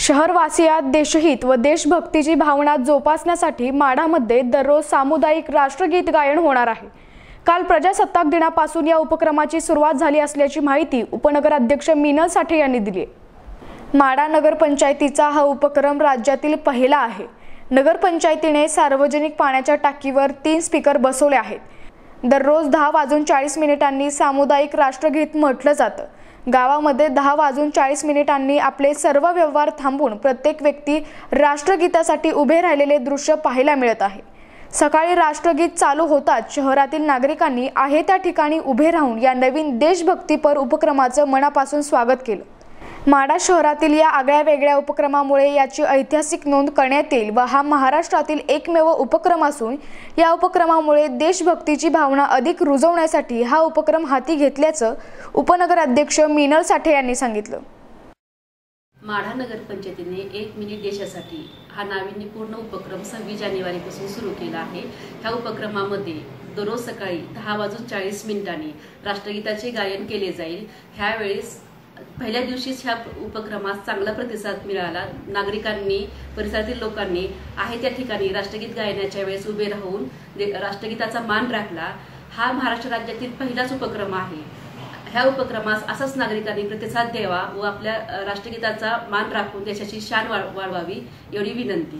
शहरवासियात देशहित व देशभक्तीची भावना जोपासण्यासाठी माढामध्ये दररोज सामुदायिक राष्ट्रगीत गायन होणार आहे. काल प्रजासत्ताक दिनापासून या उपक्रमाची सुरुवात झाली असल्याची माहिती उपनगराध्यक्ष मीनल साठे यांनी दिली माढा नगरपंचायतीचा हा उपक्रम राज्यातील पहिला आहे. नगरपंचायतीने सार्वजनिक पाण्याच्या टाकीवर तीन स्पीकर बसवले आहेत. दररोज दहा वाजून चाळीस मिनिटांनी सामुदायिक राष्ट्रगीत म्हटलं जातं. गावामध्ये दहा वाजून चाळीस मिनिटांनी आपले सर्व व्यवहार थांबून प्रत्येक व्यक्ती राष्ट्रगीतासाठी उभे राहिलेले दृश्य पाहायला मिळत आहे. सकाळी राष्ट्रगीत चालू होताच शहरातील नागरिकांनी आहे त्या ठिकाणी उभे राहून या नवीन देशभक्तीपर उपक्रमाचं मनापासून स्वागत केलं. माडा शहरातील या आगळ्या वेगळ्या उपक्रमामुळे याची ऐतिहासिक नोंद करण्यात येईल व हा महाराष्ट्रातील एकमेव उपक्रम असून या उपक्रमामुळे देशभक्तीची भावना अधिक रुजवण्यासाठी हा उपक्रम हाती घेतल्याचं उपनगराध्यक्ष मीनल साठे यांनी सांगितलं. माढा नगरपंचायतीने एक मिनिट देशासाठी हा नाविन्यपूर्ण उपक्रम सव्वीस जानेवारीपासून सुरू केला आहे. ह्या उपक्रमामध्ये दररोज सकाळी दहा वाजून चाळीस मिनिटांनी राष्ट्रगीताचे गायन केले जाईल. ह्यावेळेस पहिल्या दिवशीच ह्या उपक्रमास चांगला प्रतिसाद मिळाला. नागरिकांनी परिसरातील लोकांनी आहे त्या ठिकाणी राष्ट्रगीत गायनाच्या वेळेस उभे राहून दे- राष्ट्रगीताचा मान राखला. हा महाराष्ट्र राज्यातील पहिलाच उपक्रम आहे. ह्या उपक्रमास असाच नागरिकांनी प्रतिसाद द्यावा व आपल्या राष्ट्रगीताचा मान राखून देशाची शान वाढ- वाढवावी एवढी विनंती.